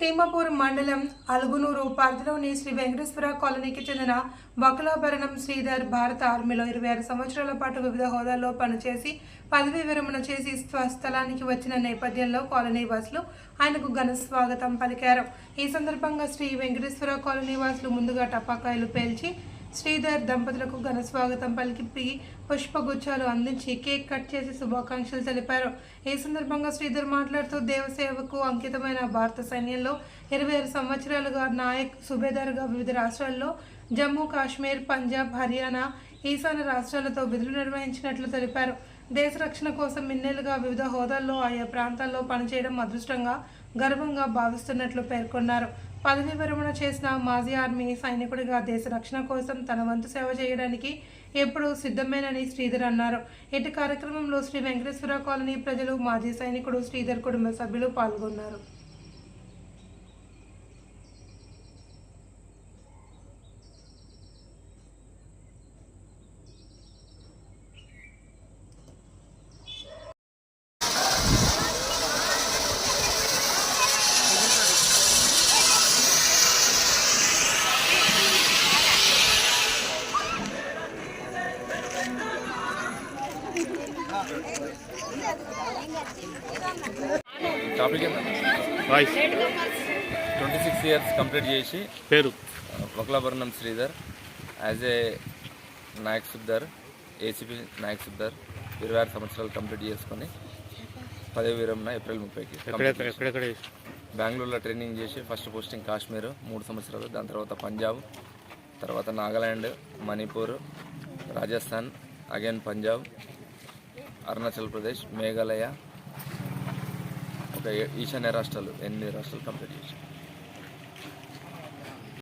తిమ్మపూర్ మండలం అలుగునూరు పరిధిలోని శ్రీ వెంకటేశ్వర కాలనీకి చెందిన బకులాభరణం శ్రీధర్ భారత ఆర్మీలో ఇరవై ఆరు సంవత్సరాల పాటు వివిధ హోదాల్లో పనిచేసి పదవీ విరమణ చేసి స్వస్థలానికి వచ్చిన నేపథ్యంలో కాలనీ వాసులు ఆయనకు ఘన స్వాగతం పలికారు. ఈ సందర్భంగా శ్రీ వెంకటేశ్వర కాలనీ వాసులు ముందుగా టపాకాయలు పేల్చి శ్రీధర్ దంపతులకు ఘన స్వాగతం పలికి పుష్పగుచ్చాలు అందించి కేక్ కట్ చేసి శుభాకాంక్షలు తెలిపారు. ఈ సందర్భంగా శ్రీధర్ మాట్లాడుతూ దేవసేవకు అంకితమైన భారత సైన్యంలో ఇరవై ఆరు సంవత్సరాలుగా నాయక్ సుబేదార్గా వివిధ రాష్ట్రాల్లో జమ్మూ కాశ్మీర్ పంజాబ్ హర్యానా ఈశాన్య రాష్ట్రాలతో విధులు నిర్వహించినట్లు తెలిపారు. దేశ రక్షణ కోసం ఇన్నేళ్ళుగా వివిధ హోదాల్లో ఆయా ప్రాంతాల్లో పనిచేయడం అదృష్టంగా గర్వంగా భావిస్తున్నట్లు పేర్కొన్నారు. పదవి విరమణ చేసిన మాజీ ఆర్మీ సైనికుడిగా దేశ రక్షణ కోసం తన వంతు సేవ చేయడానికి ఎప్పుడూ సిద్ధమేనని శ్రీధర్ అన్నారు. ఇటు కార్యక్రమంలో శ్రీ వెంకటేశ్వర కాలనీ ప్రజలు మాజీ సైనికుడు శ్రీధర్ కుటుంబ సభ్యులు పాల్గొన్నారు. Topic voice twenty six years complete చేసి పేరు? Vakalabharanam Sridhar as a Naik Subedar ACP Naik Subedar ఇరవై ఆరు సంవత్సరాలు కంప్లీట్ చేసుకొని పదవి విరమణ ఏప్రిల్ ముప్పైకి బెంగళూరులో ట్రైనింగ్ చేసి ఫస్ట్ పోస్టింగ్ కాశ్మీర్ మూడు సంవత్సరాలు దాని తర్వాత పంజాబ్ తర్వాత నాగాల్యాండ్ మణిపూర్ రాజస్థాన్ అగైన్ పంజాబ్ అరుణాచల్ ప్రదేశ్ మేఘాలయ ఒక ఈశాన్య రాష్ట్రాలు ఎనిమిది రాష్ట్రాలు కంప్లీట్ చేసి